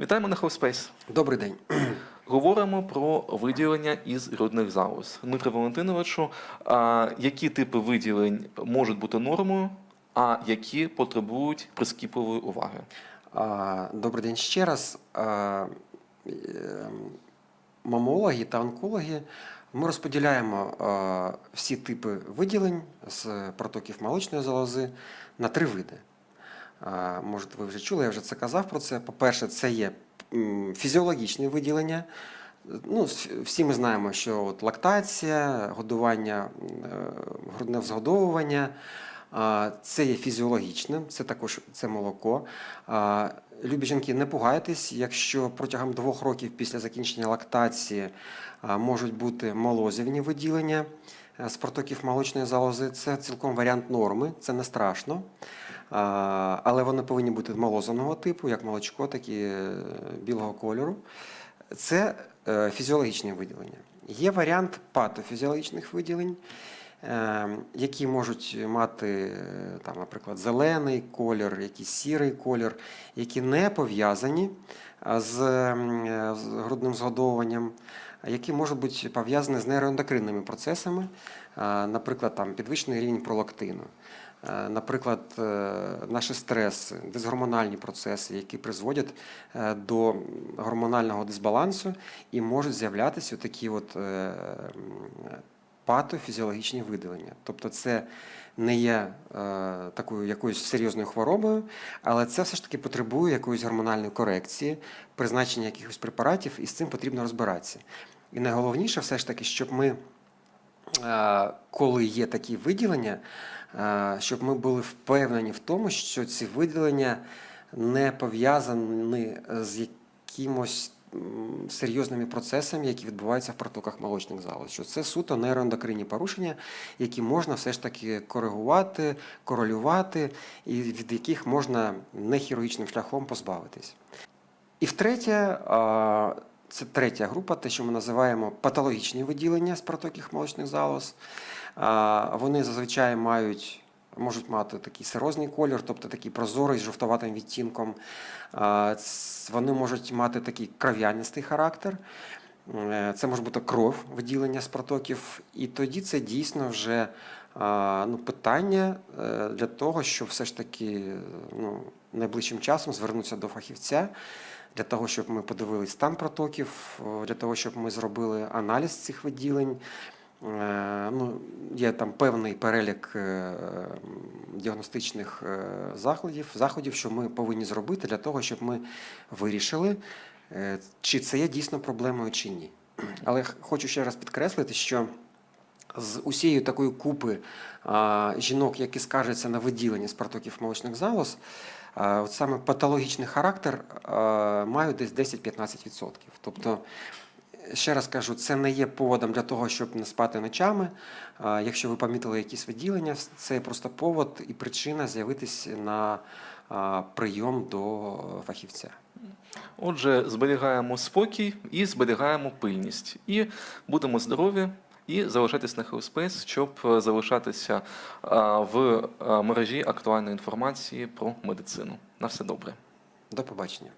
Вітаємо на Хелспейс. Добрий день. Говоримо про виділення із грудних залоз. Дмитро Валентиновичу, а які типи виділень можуть бути нормою, а які потребують прискіпливої уваги? А, Добрий день ще раз. А, е, Мамологи та онкологи ми розподіляємо а, всі типи виділень з протоків молочної залози на три види. Може, ви вже чули, я вже це казав про це. По-перше, це є фізіологічне виділення. Ну, всі ми знаємо, що от лактація, годування, е, грудне взгодовування це є фізіологічним, це також це молоко. Любі жінки, не пугайтесь, якщо протягом двох років після закінчення лактації можуть бути молозивні виділення е, з протоків молочної залози, це цілком варіант норми, це не страшно. Але вони повинні бути молозаного типу, як молочко, так і е, білого кольору. Це е, фізіологічне виділення. Є варіант патофізіологічних виділень, які можуть мати, е, там, наприклад, зелений колір, якийсь сірий колір, які не пов'язані е, з грудним згодовуванням, які можуть бути пов'язані з нейроендокринними процесами, наприклад, там, підвищений рівень пролактину. Е, Наприклад, е, наші стреси, дисгормональні процеси, які призводять е, до гормонального дисбалансу і можуть з'являтися такі от е, патофізіологічні виділення. Тобто це не є е, такою якоюсь серйозною хворобою, але це все ж таки потребує якоїсь гормональної корекції, призначення якихось препаратів, і з цим потрібно розбиратися. І найголовніше все ж таки, щоб ми е, коли є такі виділення, е, щоб ми були впевнені в тому, що ці виділення не пов'язані з якимось серйозними процесами, які відбуваються в протоках молочних залоз. Що це суто нейроендокринні порушення, які можна все ж таки коригувати, корелювати, і від яких можна нехірургічним шляхом позбавитись. І втретє, це третя група, те, що ми називаємо патологічні виділення з протоків молочних залоз. Вони зазвичай мають, можуть мати такий сирозний колір, тобто такий прозорий з жовтоватим відтінком. Вони можуть мати такий кров'янистий характер. Е, Це може бути кров виділення з протоків, і тоді це дійсно вже ну, питання е, для того, щоб все ж таки ну, найближчим часом звернутися до фахівця для того, щоб ми подивились стан протоків, для того, щоб ми зробили аналіз цих виділень. Е, Ну, є там певний перелік е, діагностичних е, заходів, заходів, що ми повинні зробити для того, щоб ми вирішили, чи це є дійсно проблемою чи ні. Але хочу ще раз підкреслити, що з усієї такої купи жінок, які скаржаться на виділення з протоків молочних залоз, от саме патологічний характер мають десь 10-15%. Тобто, ще раз кажу, це не є поводом для того, щоб не спати ночами. Якщо ви помітили якісь виділення, це просто повод і причина з'явитися на прийом до фахівця. Отже, зберігаємо спокій і зберігаємо пильність. І будемо здорові. І залишайтесь на Хелспейс, щоб е, залишатися в е, мережі актуальної інформації про медицину. На все добре. До побачення.